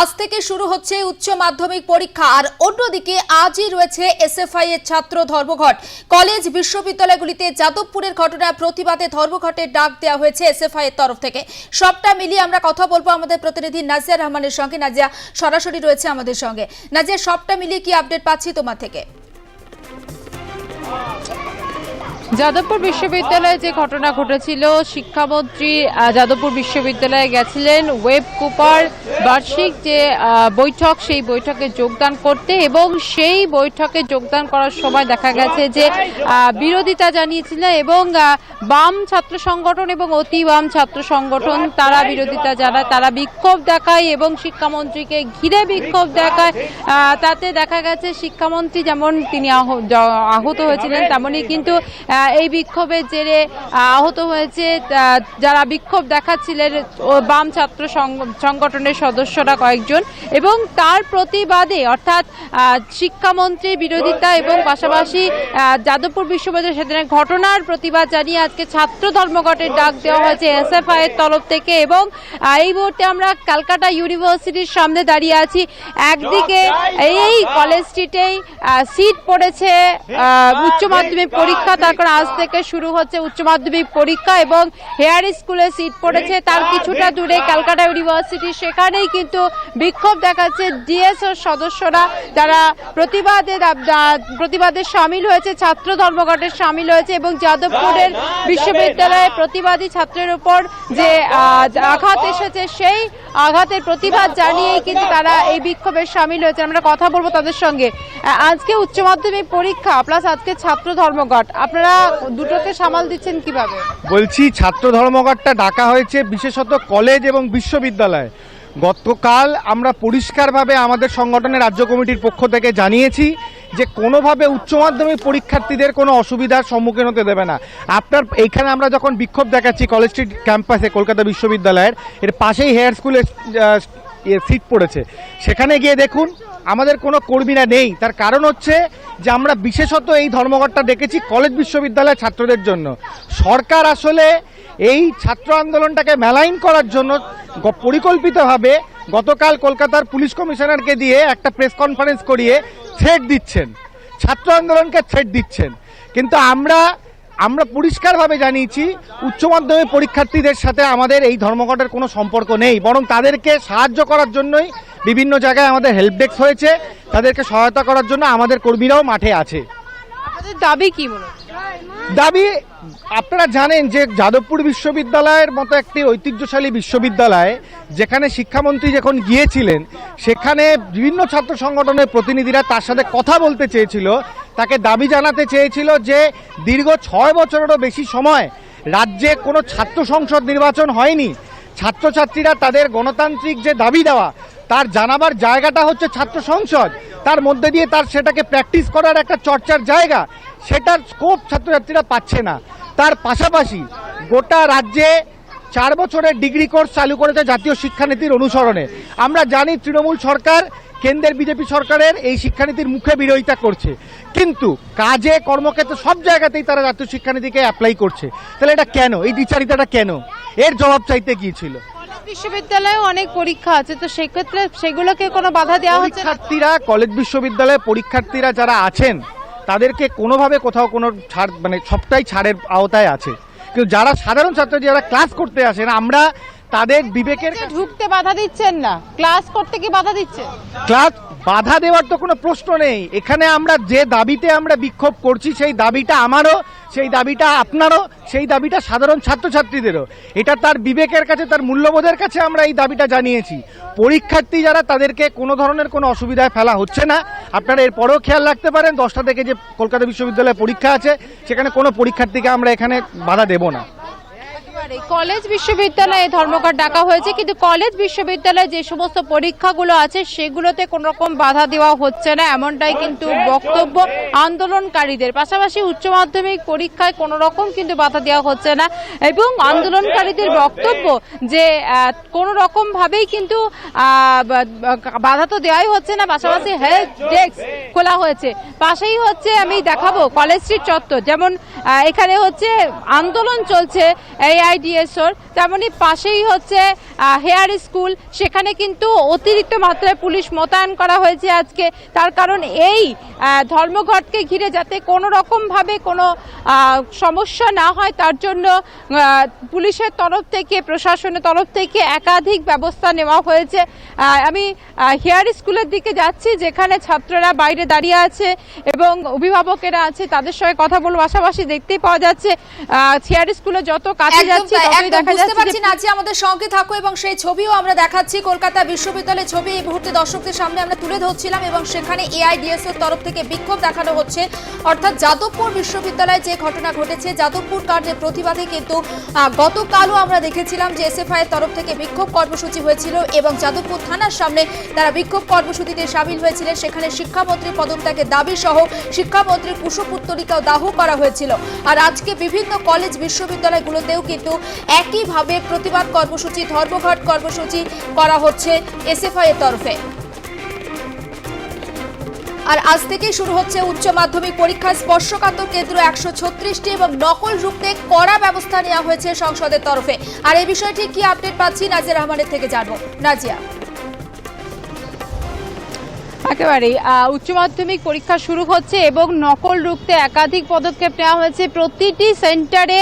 আজ থেকে শুরু হচ্ছে উচ্চ মাধ্যমিক পরীক্ষা, আর অন্যদিকে আজই রয়েছে এসএফআই এর ছাত্র ধর্মঘট। কলেজ, বিশ্ববিদ্যালয়গুলিতে যাদবপুরের ঘটনায় প্রতিবাদে ধর্মঘটের ডাক দেওয়া হয়েছে এসএফআই এর তরফ থেকে। সবটা মিলিয়ে আমরা কথা বলব আমাদের প্রতিনিধি নাজিয়া রহমানের সঙ্গে। নাজিয়া, সরাসরি রয়েছে আমাদের সঙ্গে। নাজিয়া, সবটা মিলিয়ে কি আপডেট পাচ্ছি তোমার থেকে? যাদবপুর বিশ্ববিদ্যালয়ে যে ঘটনা ঘটেছিল, শিক্ষামন্ত্রী যাদবপুর বিশ্ববিদ্যালয়ে গেছিলেন ওয়েব কুপার বার্ষিক যে বৈঠক, সেই বৈঠকে যোগদান করতে এবং সেই বৈঠকে যোগদান করার সময় দেখা গেছে যে বিরোধিতা জানিয়েছিলেন এবং বাম ছাত্র সংগঠন এবং অতি বাম ছাত্র সংগঠন, তারা বিরোধিতা জানায়, তারা বিক্ষোভ দেখায় এবং শিক্ষামন্ত্রীকে ঘিরে বিক্ষোভ দেখায়। তাতে দেখা গেছে, শিক্ষামন্ত্রী যেমন তিনি আহ- আহত হয়েছিলেন তেমনি কিন্তু এই বিক্ষোভের জেরে আহ, আহত হয়েছে যারা বিক্ষোভ দেখাচ্ছিলেন বাম ছাত্র সংগ- সংগঠনের সদস্যরা কয়েকজন এবং তার প্রতিবাদে অর্থাৎ শিক্ষামন্ত্রীর বিরোধিতা এবং পাশাপাশি যাদবপুর বিশ্ববিদ্যালয় সেদিনে ঘটনার প্রতিবাদ জানিয়ে আজকে ছাত্র ধর্মঘটের ডাক দেওয়া হয়েছে এসএফআই এর তরফ থেকে এবং এই মুহূর্তে আমরা ক্যালকাটা ইউনিভার্সিটির সামনে দাঁড়িয়ে আছি। একদিকে এই কলেজ স্ট্রিটেই সিট পড়েছে উচ্চ মাধ্যমিক পরীক্ষা তার কারণ আজ থেকে শুরু হচ্ছে উচ্চ মাধ্যমিক পরীক্ষা এবং হেয়ার স্কুলে সিট পড়েছে। তার কিছুটা দূরে ক্যালকাটা ইউনিভার্সিটি। সেখানেই কিন্তু বিক্ষোভ দেখাচ্ছে ডিএসও সদস্যরা। যারা প্রতিবাদে প্রতিবাদে সামিল হয়েছে, ছাত্র ধর্মঘটের সামিল হয়েছে এবং যাদবপুরের বিশ্ববিদ্যালয়ে প্রতিবাদী ছাত্রের উপর যে আঘাত এসেছে, সেই আঘাতের প্রতিবাদ জানিয়েই কিন্তু তারা এই বিক্ষোভে সামিল হয়েছে। আমরা কথা বলব তাদের সঙ্গে। আজকে উচ্চ মাধ্যমিক পরীক্ষা প্লাস আজকে ছাত্র ধর্মঘট। আপনারা দুটোকে সামাল দিচ্ছেন কীভাবে? বলছি, ছাত্র ধর্মঘটটা ডাকা হয়েছে বিশেষত কলেজ এবং বিশ্ববিদ্যালয়। গতকাল আমরা পরিষ্কারভাবে আমাদের সংগঠনের রাজ্য কমিটির পক্ষ থেকে জানিয়েছি যে কোনোভাবে উচ্চ মাধ্যমিক পরীক্ষার্থীদের কোনো অসুবিধার সম্মুখীন হতে দেবে না। আপনার এইখানে আমরা যখন বিক্ষোভ দেখাচ্ছি কলেজ স্ট্রিট ক্যাম্পাসে, কলকাতা বিশ্ববিদ্যালয়ের, এর পাশেই হেয়ার স্কুলে সিট পড়েছে। সেখানে গিয়ে দেখুন আমাদের কোনো কর্মীরা নেই। তার কারণ হচ্ছে যে আমরা বিশেষত এই ধর্মঘটটা ডেকেছি কলেজ বিশ্ববিদ্যালয়ের ছাত্রদের জন্য। সরকার আসলে এই ছাত্র আন্দোলনটাকে মেলাইন করার জন্য পরিকল্পিতভাবে গতকাল কলকাতার পুলিশ কমিশনারকে দিয়ে একটা প্রেস কনফারেন্স করিয়ে থ্রেট দিচ্ছেন। ছাত্র আন্দোলনকে থ্রেট দিচ্ছেন। কিন্তু আমরা আমরা পরিষ্কারভাবে জানিয়েছি উচ্চ মাধ্যমিক পরীক্ষার্থীদের সাথে আমাদের এই ধর্মঘটের কোনো সম্পর্ক নেই বরং তাদেরকে সাহায্য করার জন্যই বিভিন্ন জায়গায় আমাদের হেল্প ডেস্ক হয়েছে তাদেরকে সহায়তা করার জন্য আমাদের কর্মীরাও মাঠে আছে। আপনাদের দাবি কি মনে দাবি আপনারা জানেন যে যাদবপুর বিশ্ববিদ্যালয়ের মতো একটি ঐতিহ্যশালী বিশ্ববিদ্যালয় যেখানে শিক্ষামন্ত্রী যখন গিয়েছিলেন সেখানে বিভিন্ন ছাত্র সংগঠনের প্রতিনিধিরা তার সাথে কথা বলতে চেয়েছিল তাকে দাবি জানাতে চেয়েছিল যে দীর্ঘ ছয় বছরেরও বেশি সময় রাজ্যে কোনো ছাত্র সংসদ নির্বাচন হয়নি। ছাত্রছাত্রীরা তাদের গণতান্ত্রিক যে দাবি দেওয়া, তার জানাবার জায়গাটা হচ্ছে ছাত্র সংসদ। তার মধ্যে দিয়ে তার সেটাকে প্র্যাকটিস করার একটা চর্চার জায়গা, সেটার স্কোপ ছাত্রছাত্রীরা পাচ্ছে না। তার পাশাপাশি গোটা রাজ্যে চার বছরের ডিগ্রি কোর্স চালু করেছে জাতীয় শিক্ষানীতির অনুসরণে। আমরা জানি তৃণমূল সরকার কেন্দ্রের বিজেপি সরকারের এই শিক্ষানীতির মুখে বিরোধিতা করছে। কিন্তু কাজে কর্মক্ষেত্রে সব জায়গাতেই তারা জাতীয় শিক্ষানীতিকে অ্যাপ্লাই করছে। তাহলে এটা কেন? এই বিচারিতাটা কেন? এর জবাব চাইতে গিয়েছিল বিশ্ববিদ্যালয়ে অনেক পরীক্ষা আছে তো সেক্ষেত্রে সেগুলোকে কোনো বাধা দেওয়া হচ্ছে না? পরীক্ষার্থীরা কলেজ বিশ্ববিদ্যালয়ে পরীক্ষার্থীরা যারা আছেন তাদেরকে কোনোভাবে কোথাও কোনো ছাড় মানে সবটাই ছাড়ের আওতায় আছে। কিন্তু যারা সাধারণ ছাত্র যারা ক্লাস করতে আসেন আমরা তাদের বিবেকের ঢুকতে বাধা দিচ্ছেন না। ক্লাস করতে কি বাধা দিচ্ছেন ক্লাস বাধা দেওয়ার তো কোনো প্রশ্ন নেই। এখানে আমরা যে দাবিতে আমরা বিক্ষোভ করছি সেই দাবিটা আমারও সেই দাবিটা আপনারও সেই দাবিটা সাধারণ ছাত্রছাত্রীদেরও। এটা তার বিবেকের কাছে তার মূল্যবোধের কাছে আমরা এই দাবিটা জানিয়েছি। পরীক্ষার্থী যারা তাদেরকে কোনো ধরনের কোনো অসুবিধায় ফেলা হচ্ছে না। আপনারা এরপরেও খেয়াল রাখতে পারেন দশটা থেকে যে কলকাতা বিশ্ববিদ্যালয়ে পরীক্ষা আছে সেখানে কোনো পরীক্ষার্থীকে আমরা এখানে বাধা দেব না। কলেজ বিশ্ববিদ্যালয়ে ধর্মঘট ডাকা হয়েছে, কিন্তু কলেজ বিশ্ববিদ্যালয়ে যে সমস্ত পরীক্ষাগুলো আছে, সেগুলোতে কোনো রকম বাধা দেওয়া হচ্ছে না, এমনটাই কিন্তু বক্তব্য আন্দোলনকারীদের। পাশাপাশি উচ্চ মাধ্যমিক পরীক্ষায় কোনো রকম কিন্তু বাধা দেওয়া হচ্ছে না, এবং আন্দোলনকারীদের বক্তব্য যে কোনো রকম ভাবেই কিন্তু বাধা তো দেওয়াই হচ্ছে না, পাশাপাশি হেল্প ডেস্ক খোলা হয়েছে। পাশেই হচ্ছে আমি দেখাবো কলেজ স্ট্রিট চত্বর। যেমন এখানে হচ্ছে আন্দোলন চলছে এআইডিএসওর, তেমনি পাশেই হচ্ছে হেয়ার স্কুল। সেখানে কিন্তু অতিরিক্ত মাত্রায় পুলিশ মোতায়েন করা হয়েছে আজকে। তার কারণ এই ধর্মঘটকে ঘিরে যাতে কোনো রকম ভাবে কোনো সমস্যা না হয়, তার জন্য পুলিশের তরফ থেকে, প্রশাসনের তরফ থেকে একাধিক ব্যবস্থা নেওয়া হয়েছে। আমি হেয়ার স্কুলের দিকে যাচ্ছি, যেখানে ছাত্ররা বাইরে দাঁড়িয়ে আছে এবং অভিভাবকেরা আছে তাদের সঙ্গে কথা বলব। পাশাপাশি দেখতেই পাওয়া যাচ্ছে হেয়ার স্কুলে যত কাছে যাচ্ছে তাই, ততই দেখা যাচ্ছে পারছি যে নাজি আমাদের সঙ্গে থাকো এবং সেই ছবিও আমরা দেখাচ্ছি। কলকাতা বিশ্ববিদ্যালয়ের ছবি এই মুহূর্তে দর্শকদের সামনে আমরা তুলে ধরছিলাম এবং সেখানে এআইডিএস এর তরফ থেকে বিক্ষোভ দেখানো হচ্ছে। অর্থাৎ যাদবপুর বিশ্ববিদ্যালয়ে যে ঘটনা ঘটেছে যাদবপুর কাণ্ডের প্রতিবাদে কিন্তু গতকালও আমরা দেখেছিলাম যে এসএফআই এর তরফ থেকে বিক্ষোভ কর্মসূচি হয়েছিল এবং যাদবপুর থানার সামনে তারা বিক্ষোভ কর্মসূচিতে সামিল হয়েছিলেন। সেখানে শিক্ষামন্ত্রীর পদত্যাগের দাবি সহ শিক্ষামন্ত্রীর কুশপুত্তলিকাও দাহ করা হয়েছিল। আর আজকে বিভিন্ন কলেজ বিশ্ববিদ্যালয়গুলোতেও কিন্তু একইভাবে প্রতিবাদ কর্মসূচি, ধর্মঘট কর্মসূচি করা হচ্ছে এসএফআই এর তরফে। আর আজ থেকেই শুরু হচ্ছে উচ্চ মাধ্যমিক পরীক্ষার স্পর্শকাতর কেন্দ্র একশো ছত্রিশটি এবং নকল রুখতে কড়া ব্যবস্থা নেওয়া হয়েছে সংসদের তরফে। আর এই বিষয়টি কি আপডেট পাচ্ছি নাজিয়া রহমানের থেকে জানব। নাজিয়া। একেবারে উচ্চ মাধ্যমিক পরীক্ষা শুরু হচ্ছে এবং নকল রুখতে একাধিক পদক্ষেপ নেওয়া হয়েছে। প্রতিটি সেন্টারে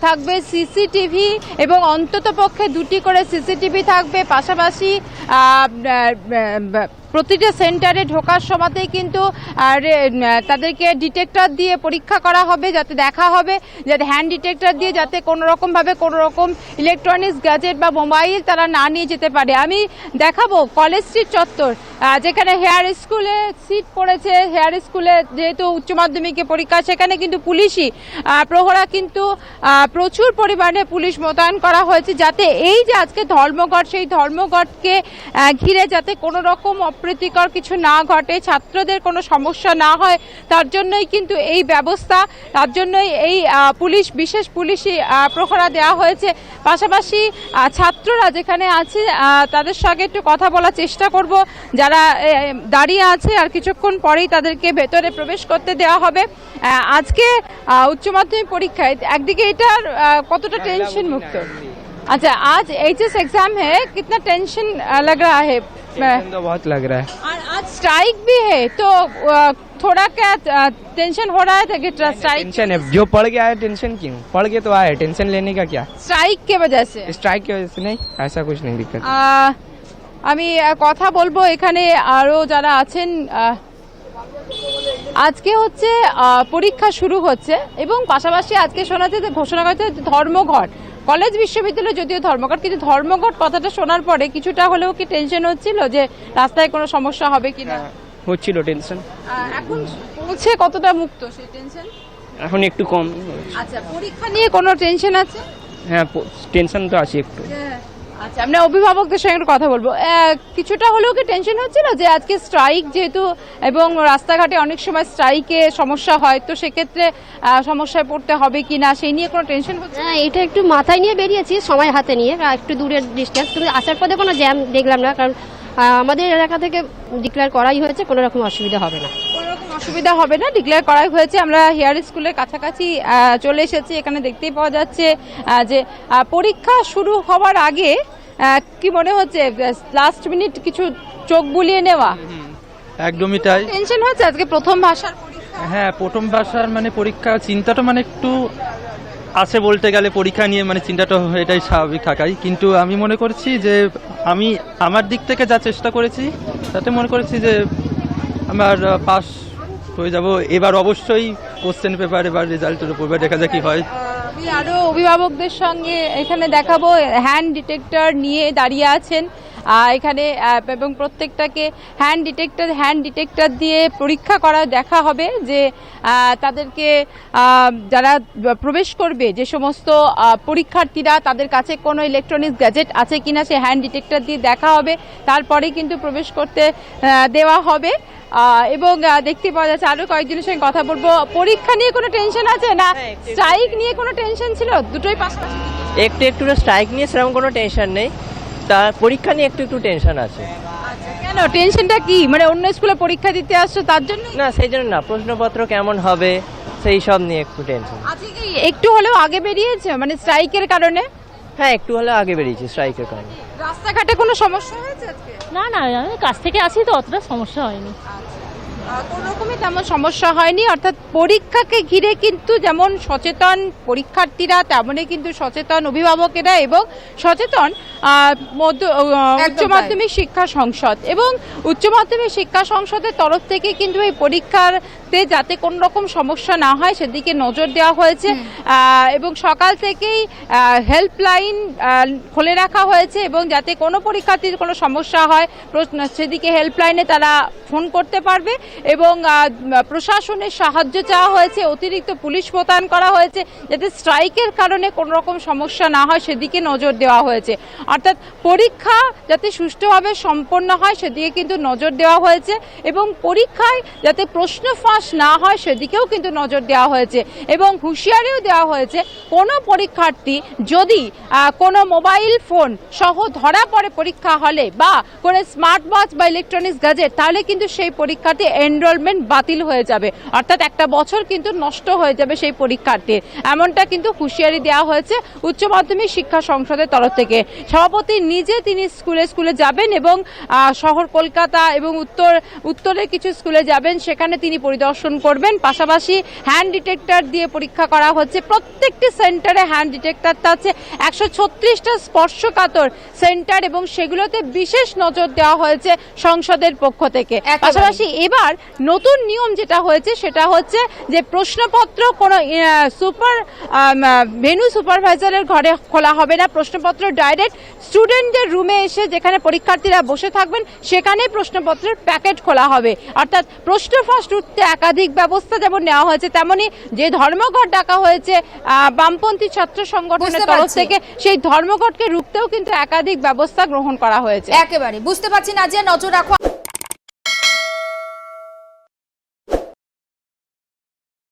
থাকবে সিসিটিভি এবং অন্তত পক্ষে দুটি করে সিসিটিভি থাকবে। পাশাপাশি প্রতিটা সেন্টারে ঢোকার সময়তেই কিন্তু আহ, রে- আহ, তাদেরকে ডিটেক্টর দিয়ে পরীক্ষা করা হবে যাতে দেখা হবে যাতে হ্যান্ড ডিটেক্টর দিয়ে যাতে কোনো রকমভাবে কোনো রকম ইলেকট্রনিক্স গ্যাজেট বা মোবাইল তারা না নিয়ে যেতে পারে। আমি দেখাবো কলেজ স্ট্রিট চত্বর। যেখানে হেয়ার স্কুলে সিট পড়েছে হেয়ার স্কুলে যেহেতু উচ্চ মাধ্যমিকে পরীক্ষা সেখানে কিন্তু পুলিশই প্রহরা কিন্তু প্রচুর পরিমাণে পুলিশ মোতায়েন করা হয়েছে যাতে এই যে আজকে ধর্মঘট সেই ধর্মঘটকে ঘিরে যাতে কোনো রকম অপ্রীতিকর কিছু না ঘটে ছাত্রদের কোনো সমস্যা না হয় তার জন্যই কিন্তু এই ব্যবস্থা তার জন্যই এই পুলিশ বিশেষ পুলিশি আহ, প্রহরা দেওয়া হয়েছে। পাশাপাশি ছাত্ররা যেখানে আছে তাদের সঙ্গে একটু কথা বলার চেষ্টা করব যারা এ, দাঁড়িয়ে আছে আর কিছুক্ষণ পরেই তাদেরকে ভেতরে প্রবেশ করতে দেওয়া হবে আহ, আজকে আহ, উচ্চ মাধ্যমিক পরীক্ষায় একদিকে এটার আহ, কতটা টেনশন মুক্ত अच्छा आज एच एस एग्जाम है कितना टेंशन अ, लग रहा है अ, टेंशन तो बहुत लग रहा है और आज स्ट्राइक भी है तो अ, थोड़ा क्या अ, टेंशन हो रहा है कि स्ट्राइक टेंशन है जो पढ़ के आया टेंशन क्यों पढ़ के तो आए टेंशन लेने का क्या स्ट्राइक के वजह से स्ट्राइक की वजह से नहीं ऐसा कुछ नहीं दिक्कत আহ, আমি কথা বলব এখানে আরও যারা আছেন আজকে হচ্ছে পরীক্ষা শুরু হচ্ছে এবং পাশাপাশি আজকে শোনা যাচ্ছে যে ঘোষণা করেছে ধর্মঘট। কলেজ বিশ্ববিদ্যালয় যদিও ধর্মঘট কিন্তু ধর্মঘট কথাটা শোনার পরে কিছুটা হলেও কি টেনশন হচ্ছিল যে রাস্তায় কোনো সমস্যা হবে কিনা হচ্ছিল টেনশন এখন পৌঁছে কতটা মুক্ত সেই টেনশন এখন একটু কম। আচ্ছা পরীক্ষা নিয়ে কোনো টেনশন আছে? হ্যাঁ টেনশন তো আছে একটু। আচ্ছা আমরা অভিভাবকদের সঙ্গে কথা বলব। কিছুটা হলেও কি টেনশন হচ্ছিল যে আজকে স্ট্রাইক যেহেতু এবং রাস্তাঘাটে অনেক সময় স্ট্রাইকে সমস্যা হয়, তো সেক্ষেত্রে সমস্যায় পড়তে হবে কি না, সেই নিয়ে কোনো টেনশন হচ্ছে? না এটা একটু মাথায় নিয়ে বেরিয়েছি, সময় হাতে নিয়ে একটু দূরের ডিস্টেন্স কিন্তু আসার পথে কোনো জ্যাম দেখলাম না, কারণ আমাদের এলাকা থেকে ডিক্লেয়ার করাই হয়েছে কোনো রকম অসুবিধা হবে না। কোনো অসুবিধা হবে না ডিক্লেয়ার করাই হয়েছে। আমরা হেয়ার স্কুলের কাছাকাছি চলে এসেছি এখানে দেখতেই পাওয়া যাচ্ছে যে পরীক্ষা শুরু হওয়ার আগে কি মনে হচ্ছে লাস্ট মিনিট কিছু চোখ বুলিয়ে নেওয়া? একদমই তাই। টেনশন হচ্ছে আজকে প্রথম ভাষার হ্যাঁ প্রথম ভাষার মানে পরীক্ষা চিন্তাটা মানে একটু আছে বলতে গেলে পরীক্ষা নিয়ে মানে চিন্তাটা এটাই স্বাভাবিক থাকাই। কিন্তু আমি মনে করছি যে আমি আমার দিক থেকে যা চেষ্টা করেছি, তাতে মনে করেছি যে আমার পাস হয়ে যাব। এবার অবশ্যই কোশ্চেন পেপার এবার রেজাল্টের উপর দেখা যাক কি হয়। আমি আরও অভিভাবকদের সঙ্গে এখানে দেখাবো। হ্যান্ড ডিটেক্টর নিয়ে দাঁড়িয়ে আছেন এখানে এবং প্রত্যেকটাকে হ্যান্ড ডিটেক্টর হ্যান্ড ডিটেক্টর দিয়ে পরীক্ষা করা দেখা হবে যে তাদেরকে যারা প্রবেশ করবে যে সমস্ত পরীক্ষার্থীরা তাদের কাছে কোনো ইলেকট্রনিক্স গ্যাজেট আছে কিনা সে হ্যান্ড ডিটেক্টর দিয়ে দেখা হবে। তারপরে কিন্তু প্রবেশ করতে দেওয়া হবে। এবং দেখতে পাওয়া যাচ্ছে আরও কয়েকজনের সঙ্গে কথা বলব। পরীক্ষা নিয়ে কোনো টেনশন আছে না স্ট্রাইক নিয়ে কোনো টেনশন ছিল? দুটোই পাশাপাশি। একটু একটু স্ট্রাইক নিয়ে সেরকম কোনো টেনশন নেই। তা পরীক্ষা নিয়ে একটু একটু টেনশন আছে। কেন? টেনশনটা কি? মানে অন্য স্কুলে পরীক্ষা দিতে আসছো তার জন্য না সেই জন্য না প্রশ্নপত্র কেমন হবে সেই সব নিয়ে একটু টেনশন আজকে কি একটু হলেও আগে বেরিয়েছে? মানে স্ট্রাইকের কারণে? হ্যাঁ একটু হলেও আগে বেরিয়েছে স্ট্রাইকের কারণে। রাস্তাঘাটে কোনো সমস্যা হয়েছে আজকে? না না আমি কাছ থেকে আসি তো অতটা সমস্যা হয়নি। কোনো রকমই তেমন সমস্যা হয়নি। অর্থাৎ পরীক্ষাকে ঘিরে কিন্তু যেমন সচেতন পরীক্ষার্থীরা তেমনই কিন্তু সচেতন অভিভাবকেরা এবং সচেতন মধ্য- উচ্চ মাধ্যমিক শিক্ষা সংসদ এবং উচ্চ মাধ্যমিক শিক্ষা সংসদের তরফ থেকে কিন্তু এই পরীক্ষাতে যাতে কোনো রকম সমস্যা না হয় সেদিকে নজর দেওয়া হয়েছে। এবং সকাল থেকেই হেল্পলাইন খুলে রাখা হয়েছে এবং যাতে কোনো পরীক্ষার্থীর কোনো সমস্যা হয় সেদিকে হেল্পলাইনে তারা ফোন করতে পারবে। এবং প্রশাসনের সাহায্য চাওয়া হয়েছে, অতিরিক্ত পুলিশ মোতায়েন করা হয়েছে, যাতে স্ট্রাইকের কারণে কোনো রকম সমস্যা না হয়, সেদিকে নজর দেওয়া হয়েছে। অর্থাৎ পরীক্ষা যাতে সুষ্ঠুভাবে সম্পন্ন হয়, সেদিকে কিন্তু নজর দেওয়া হয়েছে এবং পরীক্ষায় যাতে প্রশ্ন ফাঁস না হয়, সেদিকেও কিন্তু নজর দেওয়া হয়েছে এবং হুঁশিয়ারিও দেওয়া হয়েছে, কোনো পরীক্ষার্থী যদি কোনো মোবাইল ফোন সহ ধরা পড়ে পরীক্ষা হলে বা কোনো স্মার্ট ওয়াচ বা ইলেকট্রনিক্স গ্যাজেট, তাহলে কিন্তু সেই পরীক্ষার্থী এনরোলমেন্ট বাতিল হয়ে যাবে। অর্থাৎ একটা বছর কিন্তু নষ্ট হয়ে যাবে সেই পরীক্ষার্থীর। এমনটা কিন্তু হুঁশিয়ারি দেওয়া হয়েছে উচ্চ মাধ্যমিক শিক্ষা সংসদের তরফ থেকে। সভাপতি নিজে তিনি স্কুলে স্কুলে যাবেন এবং শহর কলকাতা এবং উত্তর উত্তরের কিছু স্কুলে যাবেন। সেখানে তিনি পরিদর্শন করবেন। পাশাপাশি হ্যান্ড ডিটেক্টর দিয়ে পরীক্ষা করা হচ্ছে। প্রত্যেকটি সেন্টারে হ্যান্ড ডিটেক্টরটা আছে। একশো ছত্রিশটা স্পর্শকাতর সেন্টার এবং সেগুলোতে বিশেষ নজর দেওয়া হয়েছে সংসদের পক্ষ থেকে। পাশাপাশি এবার নতুন নিয়ম যেটা হয়েছে সেটা হচ্ছে যে প্রশ্নপত্র কোনো সুপার ভেনু সুপারভাইজারের ঘরে খোলা হবে না। প্রশ্নপত্র ডাইরেক্ট স্টুডেন্টদের রুমে এসে যেখানে পরীক্ষার্থীরা বসে থাকবেন সেখানে প্রশ্নপত্রের প্যাকেট খোলা হবে। অর্থাৎ প্রশ্ন ফাঁস উঠতে একাধিক ব্যবস্থা যেমন নেওয়া হয়েছে তেমনি যে ধর্মঘট ডাকা হয়েছে বামপন্থী ছাত্র সংগঠনের তরফ থেকে সেই ধর্মঘটকে রুখতেও কিন্তু একাধিক ব্যবস্থা গ্রহণ করা হয়েছে। একেবারে। বুঝতে পারছি না যে নজর রাখো।